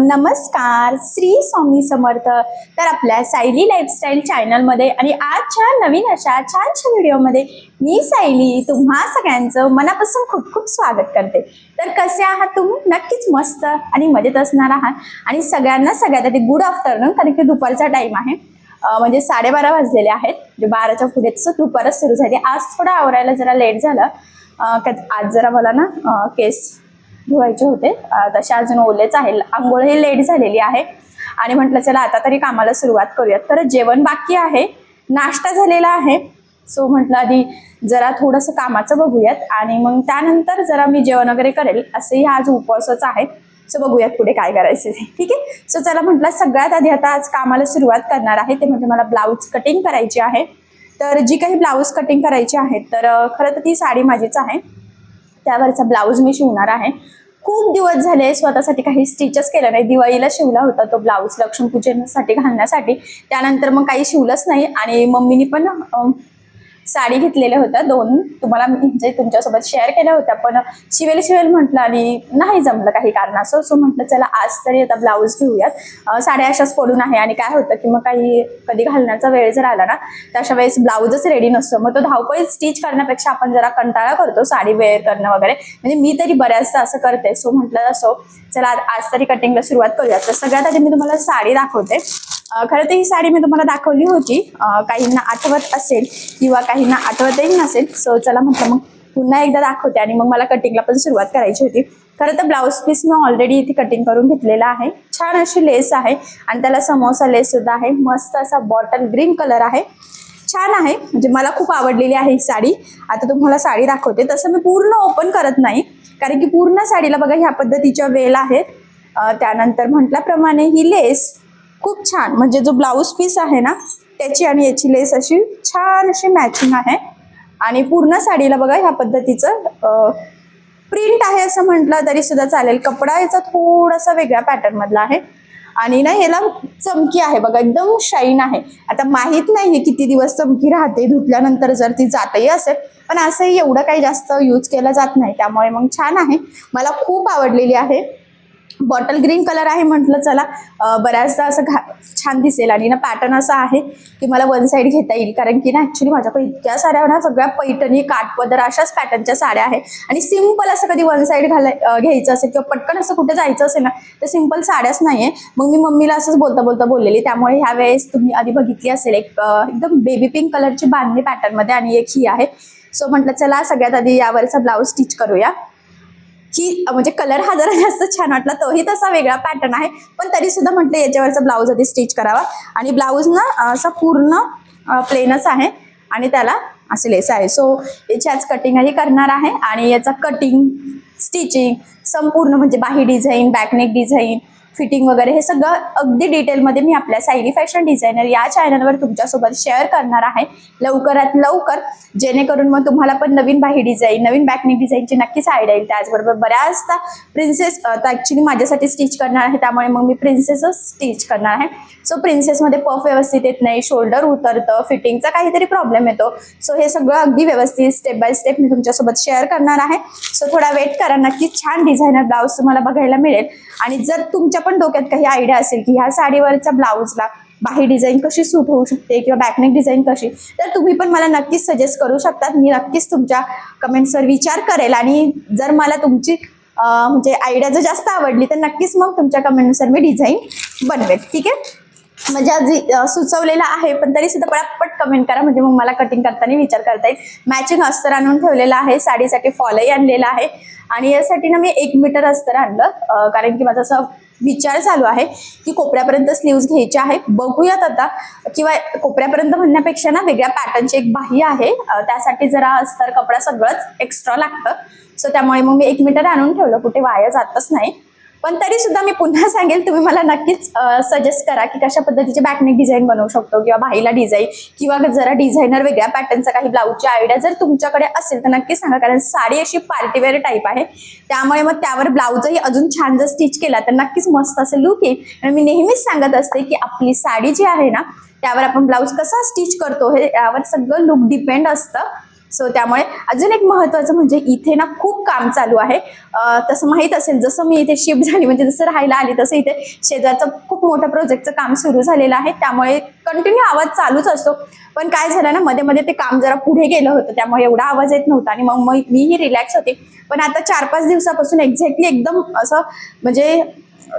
नमस्कार श्री स्वामी समर्थ. तर आपल्या सायली लाईफस्टाईल चॅनलमध्ये आणि आजच्या नवीन अशा छानशा व्हिडिओमध्ये मी सायली तुम्हा सगळ्यांचं मनापासून खूप खूप स्वागत करते. तर कसे आहात तुम्ही? नक्कीच मस्त आणि मजेत असणार आहात. आणि सगळ्यांना सगळ्यात आधी गुड आफ्टरनून कारण की दुपारचा टाईम आहे. म्हणजे साडेबारा वाजलेले आहेत. म्हणजे बाराच्या पुढे दुपारच सुरू झाली. आज थोडं आवरायला जरा लेट झालं. का- आज जरा मला ना केस धुवायचे होते. तसे अजून ओलेच आहे आंघोळ ही लेट झालेली आहे. आणि म्हटलं चला आता तरी कामाला सुरुवात करूयात. तर जेवण बाकी आहे. नाश्ता झालेला आहे. सो म्हटलं आधी जरा थोडंसं कामाचं बघूयात. आणि मग त्यानंतर जरा मी जेवण वगैरे करेल. असंही आज उपवासच आहे सो बघूयात पुढे काय करायचं ते. ठीक आहे? सो चला म्हटलं सगळ्यात आधी आता आज कामाला सुरुवात करणार आहे. ते म्हणजे मला ब्लाऊज कटिंग करायची आहे. तर जी काही ब्लाऊज कटिंग करायची आहे तर खरं तर ती साडी माझीच आहे. त्यावरचा ब्लाऊज मी शिवणार आहे. खूप दिवस झाले स्वतःसाठी काही स्टिचेस केलं नाही. दिवाळीला शिवला होता तो ब्लाऊज लक्ष्मीपूजनासाठी घालण्यासाठी. त्यानंतर मग काही शिवलंच नाही आणि मम्मीनी पण साडी घेतलेल्या होत्या. दोन तुम्हाला मी म्हणजे तुमच्यासोबत शेअर केल्या होत्या पण शिवेल शिवेल म्हटलं आणि नाही जमलं काही कारणास्तव. सो म्हटलं चला आज तरी आता ब्लाऊज घेऊयात. साड्या अशाच पडून आहे आणि काय होतं की मग काही कधी घालण्याचा वेळ जर आला ना तर अशा वेळेस ब्लाऊजच रेडी नसतो. मग तो धावपळी स्टिच करण्यापेक्षा आपण जरा कंटाळा करतो साडी वेअर करणं वगैरे. म्हणजे मी तरी बऱ्याचदा असं करते. सो म्हटलं असो चला आज- तरी कटिंगला सुरुवात करूयात. तर सगळ्यात आधी मी तुम्हाला साडी दाखवते. खरं तर ही साडी मी तुम्हाला दाखवली होती. काहींना आठवत असेल किंवा काहींना आठवतही नसेल. सो चला म्हटलं मग पुन्हा एकदा दाखवते आणि मग मला कटिंगला पण सुरुवात करायची होती. खरं तर ब्लाऊज पीस मी ऑलरेडी इथे कटिंग करून घेतलेला आहे. छान अशी लेस आहे आणि त्याला समोसा लेस सुद्धा आहे. मस्त असा बॉटल ग्रीन कलर आहे. छान आहे. म्हणजे मला खूप आवडलेली आहे ही साडी. आता तुम्हाला साडी दाखवते. तसं मी पूर्ण ओपन करत नाही. कारण की पूर्ण साडीला बघा ह्या पद्धतीच्या वेल आहेत. त्यानंतर म्हटल्याप्रमाणे ही लेस खूप छान. म्हणजे जो ब्लाऊज पीस आहे ना त्याची आणि याची लेस अशी छान अशी मॅचिंग आहे. आणि पूर्ण साडीला बघा ह्या पद्धतीचं प्रिंट आहे असं म्हटलं तरी सुद्धा चालेल. कपडा याचा थोडासा वेगळ्या पॅटर्न मधला आहे. आणि ना याला चमकी आहे बघा एकदम शाईन आहे. आता माहीत नाही किती दिवस चमकी राहते धुतल्यानंतर जर ती जातही असेल पण असंही एवढं काही जास्त यूज केलं जात नाही. त्यामुळे मग छान आहे. मला खूप आवडलेली आहे. बॉटल ग्रीन कलर आहे म्हटलं चला बऱ्याचदा असं घा छान दिसेल आणि ना पॅटर्न असा आहे की मला वन साईड घेता येईल. कारण की ना ॲक्च्युली माझ्याकडे इतक्या साड्या ना सगळ्या पैठणी काठपदर अशाच पॅटर्नच्या साड्या आहे. आणि सिंपल असं कधी वन साईड घालाय घ्यायचं असेल किंवा पटकन असं कुठे जायचं असेल ना तर सिंपल साड्याच नाही आहे मग मी मम्मीला असंच बोलता बोलता बोललेली त्यामुळे ह्या वेळेस तुम्ही आधी बघितली असेल एक एकदम बेबी पिंक कलरची बांधणी पॅटर्नमध्ये आणि एक ही आहे. सो म्हटलं चला सगळ्यात आधी यावरचा ब्लाऊज स्टिच करूया. की म्हणजे कलर हा जरा जास्त छान वाटला तोही तसा वेगळा पॅटर्न आहे. पण तरी सुद्धा म्हटलं याच्यावरचा ब्लाऊज आधी स्टिच करावा. आणि ब्लाऊज ना असा पूर्ण प्लेनच आहे. आणि त्याला असे लेस आहे. सो याच्याच कटिंगही कटिंग करणार आहे. आणि याचा कटिंग स्टिचिंग संपूर्ण म्हणजे बाही डिझाईन बॅकनेक डिझाईन फिटिंग वगैरे हे सगळं अगदी डिटेलमध्ये मी आपल्या सायली फॅशन डिझायनर या चॅनलवर तुमच्यासोबत शेअर करणार आहे. लवकरात लवकर जेणेकरून मग तुम्हाला पण नवीन बाही डिझाईन नवीन बॅकनी डिझाईनची नक्कीच आयडिया येईल. त्याचबरोबर बऱ्याचदा प्रिन्सेस ॲक्च्युली माझ्यासाठी स्टिच करणार आहे त्यामुळे मग मी प्रिन्सेसच स्टिच करणार आहे. सो प्रिन्सेसमध्ये पफ व्यवस्थित येत नाही शोल्डर उतरतं फिटिंगचा काहीतरी प्रॉब्लेम येतो. सो हे सगळं अगदी व्यवस्थित स्टेप बाय स्टेप मी तुमच्यासोबत शेअर करणार आहे. सो थोडा वेट करा नक्कीच छान डिझायनर ब्लाऊज तुम्हाला बघायला मिळेल. आणि जर तुमच्या पण डोक्यात काही आयडिया असेल की ह्या साडीवरच्या ब्लाऊजला बाही डिझाईन कशी सूट होऊ शकते किंवा बॅकनेक डिझाईन कशी तर तुम्ही पण मला नक्कीच सजेस्ट करू शकतात. मी नक्कीच तुमच्या कमेंट्सवर विचार करेल आणि जर मला तुमची म्हणजे आयडिया जर जास्त आवडली तर नक्कीच मग तुमच्या कमेंटनुसार मी डिझाईन बनवेल. ठीक आहे? म्हणजे आधी सुचवलेलं आहे पण तरी सुद्धा पटापट कमेंट करा. म्हणजे मग मला कटिंग करताना विचार करता येईल. मॅचिंग अस्तर आणून ठेवलेलं आहे साडीसाठी फॉलही आणलेला आहे. आणि यासाठी ना मी एक मीटर अस्तर आणलं कारण की माझं असं विचार चालू आहे की कोपऱ्यापर्यंत स्लीव्ज घ्यायचे आहे बघूयात आता. किंवा कोपऱ्यापर्यंत म्हणण्यापेक्षा ना वेगळ्या पॅटर्नची एक बाही आहे. त्यासाठी जरा अस्तर कपडा सगळंच एक्स्ट्रा लागतं. सो त्यामुळे मग मी एक मीटर आणून ठेवलं. कुठे वाया जातच नाही. पण तरी सुद्धा मी पुन्हा सांगेल तुम्ही मला नक्कीच सजेस्ट करा की कशा पद्धतीचे बॅकनेक डिझाईन बनवू शकतो किंवा बाईला डिझाईन किंवा जरा डिझायनर वेगळ्या पॅटर्नचा काही ब्लाऊजची आयडिया जर तुमच्याकडे असेल तर नक्कीच सांगा कारण साडी अशी पार्टीवेअर टाईप आहे. त्यामुळे मग त्यावर ब्लाऊजही अजून छान जर स्टिच केला तर नक्कीच मस्त असं लुक येईल. आणि मी नेहमीच सांगत असते की आपली साडी जी आहे ना त्यावर आपण ब्लाऊज कसा स्टिच करतो हे यावर सगळं लुक डिपेंड असतं. सो त्यामुळे अजून एक महत्त्वाचं म्हणजे इथे ना खूप काम चालू आहे. तसं माहीत असेल जसं मी इथे शिफ्ट झाली म्हणजे जसं राहायला आली तसं इथे शेजारचं खूप मोठं प्रोजेक्टचं काम सुरू झालेलं आहे. त्यामुळे कंटिन्यू आवाज चालूच असतो. पण काय झालं ना मध्ये मध्ये ते काम जरा पुढे गेलं होतं त्यामुळे एवढा आवाज येत नव्हता. आणि मग मग मीही रिलॅक्स होते. पण आता चार पाच दिवसापासून एक्झॅक्टली एकदम असं म्हणजे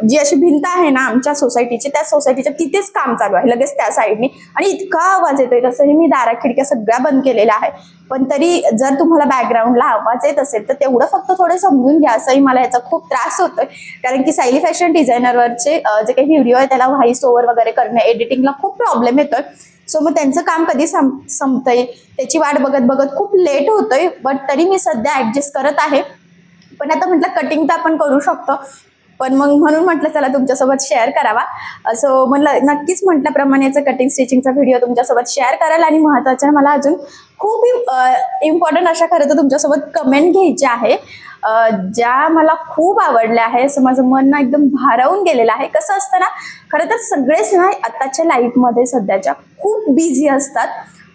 जी अशी भिंत आहे ना आमच्या सोसायटीची त्या सोसायटीच्या तिथेच काम चालू आहे लगेच त्या साईडने आणि इतका आवाज येतोय तसंही मी दारा खिडक्या सगळ्या बंद केलेल्या आहे पण तरी जर तुम्हाला बॅकग्राऊंडला आवाज येत असेल तर तेवढं फक्त थोडं समजून घ्या असंही मला याचा खूप त्रास होतोय. कारण की सायली फॅशन डिझायनरवरचे जे काही व्हिडिओ आहे त्याला व्हॉइस ओव्हर वगैरे करणं एडिटिंगला खूप प्रॉब्लेम येतोय. सो मग त्यांचं काम कधी सं संपतंय? त्याची वाट बघत बघत खूप लेट होतोय बट तरी मी सध्या ऍडजस्ट करत आहे. पण आता म्हटलं कटिंग तर आपण करू शकतो. पण मग म्हणून म्हटलं चला तुमच्यासोबत शेअर करावा. असं म्हणलं नक्कीच म्हटल्याप्रमाणे याचं कटिंग स्टिचिंगचा व्हिडिओ तुमच्यासोबत शेअर कराल आणि महत्त्वाच्या मला अजून खूप इम्पॉर्टंट अशा खरं तर तुमच्यासोबत कमेंट घ्यायची आहे. ज्या मला खूप आवडल्या आहे असं माझं मन ना एकदम भारावून गेलेलं आहे. कसं असतं ना खरं तर सगळेच ना आत्ताच्या लाईफमध्ये सध्याच्या खूप बिझी असतात.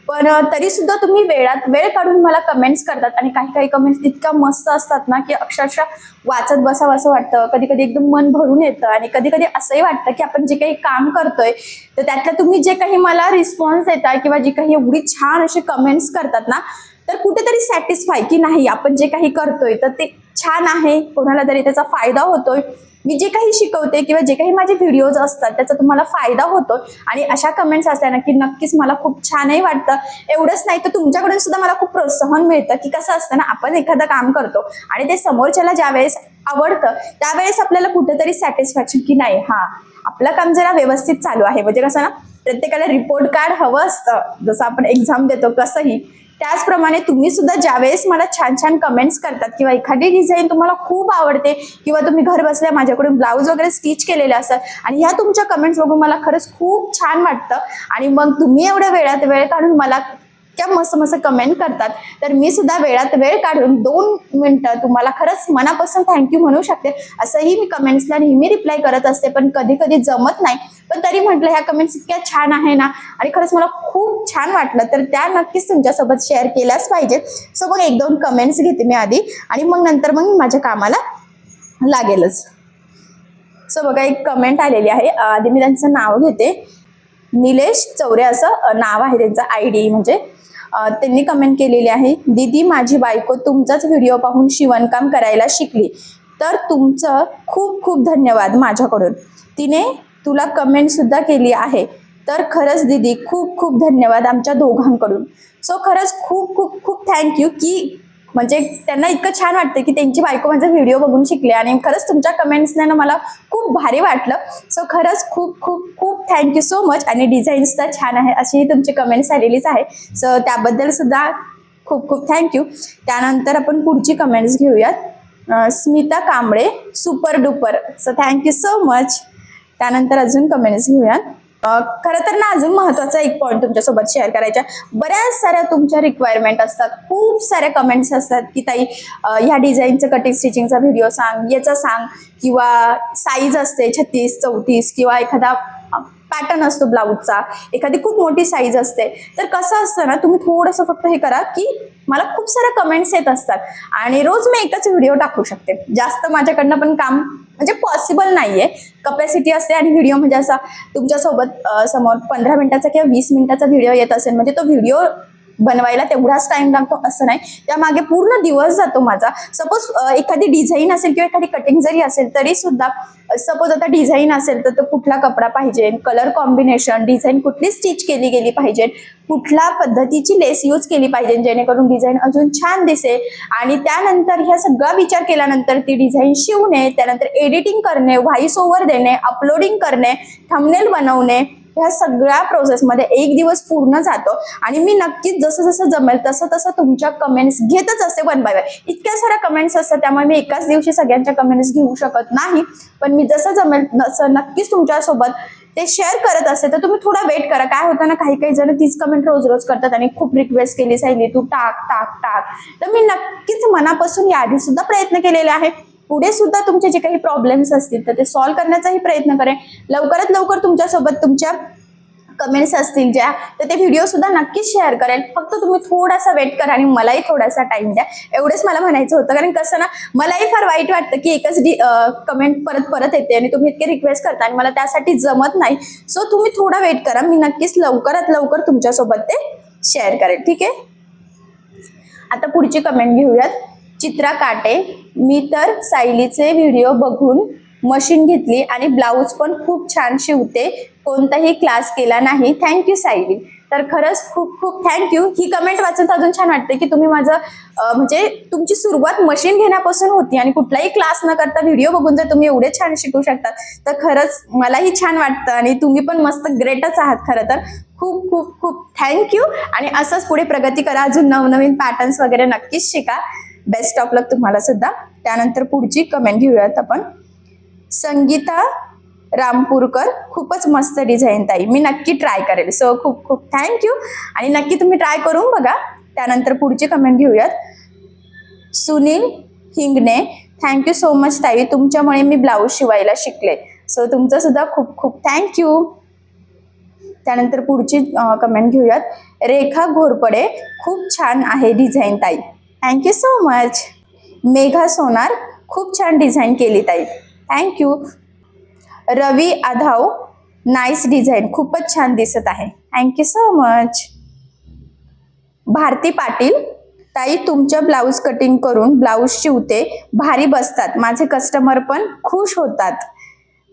पण तरी सुद्धा तुम्ही वेळात वेळ काढून मला कमेंट्स करतात आणि काही काही कमेंट्स इतक्या मस्त असतात ना की अक्षरशः वाचत बसावं असं वाटतं. कधी कधी एकदम मन भरून येतं आणि कधी कधी असंही वाटतं की आपण जे काही काम करतोय तर त्यातलं तुम्ही जे काही मला रिस्पॉन्स देताय किंवा जी काही एवढी छान असे कमेंट्स करतात ना तर कुठेतरी सॅटिस्फाय की नाही आपण जे काही करतोय तर ते छान आहे. कोणाला तरी त्याचा फायदा होतोय. मी जे काही शिकवते किंवा जे काही माझे व्हिडिओज असतात त्याचा तुम्हाला फायदा होतो आणि अशा कमेंट्स असल्या ना की नक्कीच मला खूप छानही वाटतं. एवढंच नाही तर तुमच्याकडून सुद्धा मला खूप प्रोत्साहन मिळतं की कसं असतं ना आपण एखादं काम करतो आणि ते समोरच्याला ज्यावेळेस आवडतं त्यावेळेस आपल्याला कुठेतरी सॅटिस्फॅक्शन की नाही हा आपलं काम जरा व्यवस्थित चालू आहे. म्हणजे कसं ना प्रत्येकाला रिपोर्ट कार्ड हवं असतं. जसं आपण एक्झाम देतो कसंही. त्याचप्रमाणे तुम्ही सुद्धा ज्यावेळेस मला छान छान कमेंट्स करतात किंवा एखादी डिझाईन तुम्हाला खूप आवडते किंवा तुम्ही घर बसल्या माझ्याकडून ब्लाऊज वगैरे स्टिच केलेले असतात आणि ह्या तुमच्या कमेंट्स बघून मला खरंच खूप छान वाटतं. आणि मग तुम्ही एवढ्या वेळात वेळ काढून मला इतक्या मस्त मस्त कमेंट करतात. तर मी सुद्धा वेळात वेळ काढून दोन मिनटं तुम्हाला खरंच मनापासून थँक्यू म्हणू शकते. असंही मी कमेंट्सला नेहमी रिप्लाय करत असते पण कधी कधी जमत नाही. पण तरी म्हटलं ह्या कमेंट्स इतक्या छान आहे ना आणि खरंच मला खूप छान वाटलं तर त्या नक्कीच तुमच्यासोबत शेअर केल्याच पाहिजेत. सो मग एक दोन कमेंट्स घेते मी आधी आणि मग नंतर मग मी माझ्या कामाला लागेलच. सो बघा एक कमेंट आलेली आहे आधी मी त्यांचं नाव घेते. निलेश चौरे असं नाव आहे त्यांचं आय डी म्हणजे त्यांनी कमेंट केलेली आहे दीदी माझी बायको तुमचाच व्हिडिओ पाहून शिवणकाम करायला शिकली. तर तुमचं खूप खूप धन्यवाद माझ्याकडून. तिने तुला कमेंट सुद्धा केली आहे. तर खरंच दीदी खूप खूप धन्यवाद आमच्या दोघांकडून. सो खरंच खूप खूप खूप थँक्यू की म्हणजे त्यांना इतकं छान वाटतं की त्यांची बायको माझा व्हिडिओ बघून शिकले आणि खरंच तुमच्या कमेंट्सने ना मला खूप भारी वाटलं. सो खरंच खूप खूप खूप थँक्यू सो मच आणि डिझाईन सुद्धा छान आहे अशी तुमची कमेंट्स आलेलीच आहे सो त्याबद्दल सुद्धा खूप खूप थँक्यू त्यानंतर आपण पुढची कमेंट्स घेऊयात. Smita Kamble super duper so thank you so much त्यानंतर अजून कमेंट्स घेऊयात. खरं तर ना अजून महत्त्वाचा एक पॉईंट तुमच्यासोबत शेअर करायचा बऱ्याच साऱ्या तुमच्या रिक्वायरमेंट असतात. खूप साऱ्या कमेंट्स असतात की ताई ह्या डिझाईनचं कटिंग स्टिचिंगचा व्हिडिओ सांग याचा सांग. किंवा साईज असते छत्तीस चौतीस किंवा एखादा पॅटर्न असतो ब्लाऊजचा एखादी खूप मोठी साईज असते. तर कसं असतं ना तुम्ही थोडंसं फक्त हे करा की मला खूप साऱ्या कमेंट्स येत असतात. आणि रोज मी एकच व्हिडिओ टाकू शकते. जास्त माझ्याकडनं पण काम म्हणजे पॉसिबल नाहीये. कपॅसिटी असते आणि व्हिडिओ म्हणजे असा तुमच्यासोबत समोर पंधरा मिनिटाचा किंवा वीस मिनिटाचा व्हिडिओ येत असेल म्हणजे तो व्हिडिओ बनवायला तेवढाच टाइम लागतो असं नाही. त्यामागे पूर्ण दिवस जातो माझा. सपोज एखादी डिझाईन असेल किंवा एखादी कटिंग जरी असेल तरी सुद्धा सपोज आता डिझाईन असेल तर तो कुठला कपडा पाहिजे? कलर कॉम्बिनेशन डिझाईन कुठली स्टिच केली गेली पाहिजे? कुठल्या पद्धतीची लेस यूज केली पाहिजे? जेणेकरून डिझाईन अजून छान दिसेल. आणि त्यानंतर ह्या सगळा विचार केल्यानंतर ती डिझाईन शिवणे त्यानंतर एडिटिंग करणे व्हॉइस ओव्हर देणे अपलोडिंग करणे थंबनेल बनवणे ह्या सगळ्या प्रोसेसमध्ये एक दिवस पूर्ण जातो. आणि मी नक्कीच जसं जसं जमेल तसं तसं तुमच्या कमेंट्स घेतच असते वन बाय वन इतक्या साऱ्या कमेंट्स असतात त्यामुळे मी एकाच दिवशी सगळ्यांच्या कमेंट्स घेऊ शकत नाही. पण मी जसं जमेल तसं नक्कीच तुमच्यासोबत ते शेअर करत असते. तर तुम्ही थोडा वेट करा. काय होतं ना काही काही जण तीच कमेंट रोज रोज करतात आणि खूप रिक्वेस्ट केली सायली तू टाक टाक टाक. तर मी नक्कीच मनापासून याआधी सुद्धा प्रयत्न केलेले आहे. पुढे सुद्धा तुमचे जे काही प्रॉब्लेम्स असतील तर ते सॉल्व्ह करण्याचाही प्रयत्न करेन. लवकरात लवकर तुमच्यासोबत तुमच्या कमेंट्स असतील ज्या तर ते व्हिडिओ सुद्धा नक्कीच शेअर करेल फक्त तुम्ही थोडासा वेट करा आणि मलाही थोडासा टाइम द्या. एवढंच मला म्हणायचं होतं कारण कसं ना मलाही फार वाईट वाटतं की एकच कमेंट परत परत येते आणि तुम्ही इतके रिक्वेस्ट करता आणि मला त्यासाठी जमत नाही. सो तुम्ही थोडा वेट करा. मी नक्कीच लवकरात लवकर तुमच्यासोबत ते शेअर करेल ठीक आहे? आता पुढची कमेंट घेऊयात. चित्रा काटे. मी तर सायलीचे व्हिडिओ बघून मशीन घेतली आणि ब्लाऊज पण खूप छान शिवते. कोणताही क्लास केला नाही. Thank you Sayali. तर खरंच खूप खूप थँक्यू ही कमेंट वाचून तर अजून छान वाटते की तुम्ही माझं म्हणजे तुमची सुरुवात मशीन घेण्यापासून होती आणि कुठलाही क्लास न करता व्हिडिओ बघून जर तुम्ही एवढे छान शिकू शकता तर खरंच मलाही छान वाटतं आणि तुम्ही पण मस्त ग्रेटच आहात खरं तर. खूप खूप खूप थँक्यू आणि असंच पुढे प्रगती करा. अजून नवनवीन पॅटर्न्स वगैरे नक्कीच शिका. बेस्ट ऑफ लक तुम्हाला सुद्धा. त्यानंतर पुढची कमेंट घेऊयात आपण. संगीता रामपूरकर खूपच मस्त डिझाईन ताई. मी नक्की ट्राय करेल. सो खूप खूप थँक्यू आणि नक्की तुम्ही ट्राय करून बघा. त्यानंतर पुढची कमेंट घेऊयात. Sunil Hingane thank you so much ताई. तुमच्यामुळे मी ब्लाऊज शिवायला शिकले. सो तुमचं सुद्धा खूप खूप थँक्यू त्यानंतर पुढची कमेंट घेऊयात. रेखा घोरपडे खूप छान आहे डिझाईन ताई. Thank you so much Megha Sonar खूप छान डिझाईन केली ताई. Thank you Ravi Adhav nice design खूपच छान दिसत आहे. Thank you so much Bharati Patil ताई तुमचं ब्लाऊज कटिंग करून ब्लाऊज शिवते. भारी बसतात. माझे कस्टमर पण खुश होतात.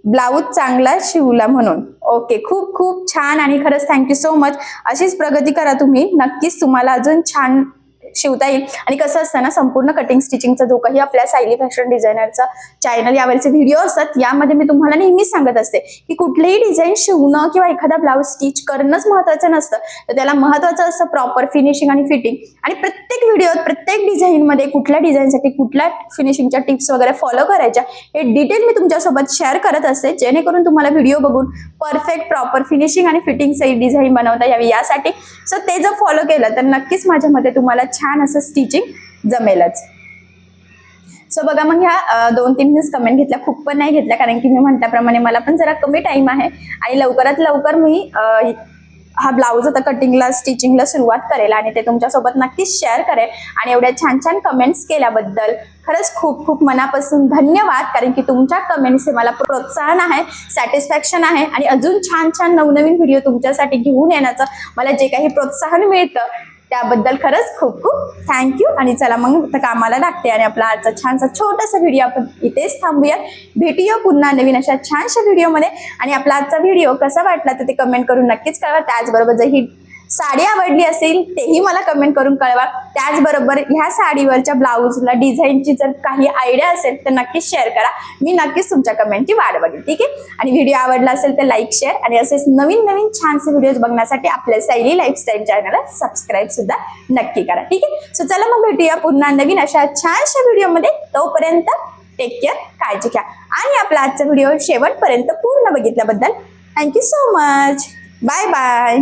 ब्लाऊज चांगला शिवला म्हणून. ओके खूप खूप छान आणि खरंच थँक्यू सो मच अशीच प्रगती करा तुम्ही. नक्कीच तुम्हाला अजून छान शिवता येईल. आणि कसं असतं ना संपूर्ण कटिंग स्टिचिंगचा जो काही आपल्या सायली फॅशन डिझायनरचा चॅनल यावरचे व्हिडिओ असतात यामध्ये मी तुम्हाला नेहमीच सांगत असते की कुठलेही डिझाईन शिवणं किंवा एखादा ब्लाऊज स्टिच करणंच महत्त्वाचं नसतं. तर त्याला महत्त्वाचं असतं प्रॉपर फिनिशिंग आणि फिटिंग आणि प्रत्येक व्हिडिओत प्रत्येक डिझाईनमध्ये कुठल्या डिझाईनसाठी कुठल्या फिनिशिंगच्या टिप्स वगैरे फॉलो करायच्या हे डिटेल मी तुमच्यासोबत शेअर करत असते. जेणेकरून तुम्हाला व्हिडिओ बघून परफेक्ट प्रॉपर फिनिशिंग आणि फिटिंग सही डिझाईन बनवता यावी यासाठी. सो ते जर फॉलो केलं तर नक्कीच माझ्या मते तुम्हाला छान असं स्टिचिंग जमेलच. सो बघा मग ह्या दोन तीन दिवस कमेंट घेतल्या खूप पण नाही घेतल्या कारण की मी म्हटल्याप्रमाणे मला पण जरा कमी टाइम आहे. आणि लवकरात लवकर मी हा ब्लाऊज आता कटिंगला स्टिचिंगला सुरुवात करेल आणि ते तुमच्यासोबत नक्कीच शेअर करेल. आणि एवढ्या छान छान कमेंट्स केल्याबद्दल खरंच खूप खूप मनापासून धन्यवाद कारण की तुमच्या कमेंट्स हे मला प्रोत्साहन आहे सॅटिस्फॅक्शन आहे. आणि अजून छान छान नवनवीन व्हिडिओ तुमच्यासाठी घेऊन येण्याचं मला जे काही प्रोत्साहन मिळतं त्याबद्दल खरंच खूप खूप थँक्यू आणि चला मग कामाला लागते आणि आपला आजचा छानसा छोटासा व्हिडिओ आपण इथेच थांबूयात. भेटूया पुन्हा नवीन अशा छानशा व्हिडिओमध्ये आणि आपला आजचा व्हिडिओ कसा वाटला तर ते कमेंट करून नक्कीच कळवा. त्याचबरोबर जर ही साडी आवडली असेल तेही मला कमेंट करून कळवा. त्याचबरोबर ह्या साडीवरच्या ब्लाऊजला डिझाईनची जर काही आयडिया असेल तर नक्कीच शेअर करा. मी नक्कीच तुमच्या कमेंटची वाट बघेल ठीक आहे? आणि व्हिडिओ आवडला असेल तर लाईक शेअर आणि असेच नवीन नवीन छानसे व्हिडिओज बघण्यासाठी आपल्या सैली लाईफस्टाईल चॅनलला सबस्क्राईब सुद्धा नक्की करा ठीक आहे? सो चला मग भेटूया पुन्हा नवीन अशा छानशा व्हिडिओमध्ये तोपर्यंत टेक केअर काळजी घ्या. आणि आपला आजचा व्हिडिओ शेवटपर्यंत पूर्ण बघितल्याबद्दल thank you so much bye bye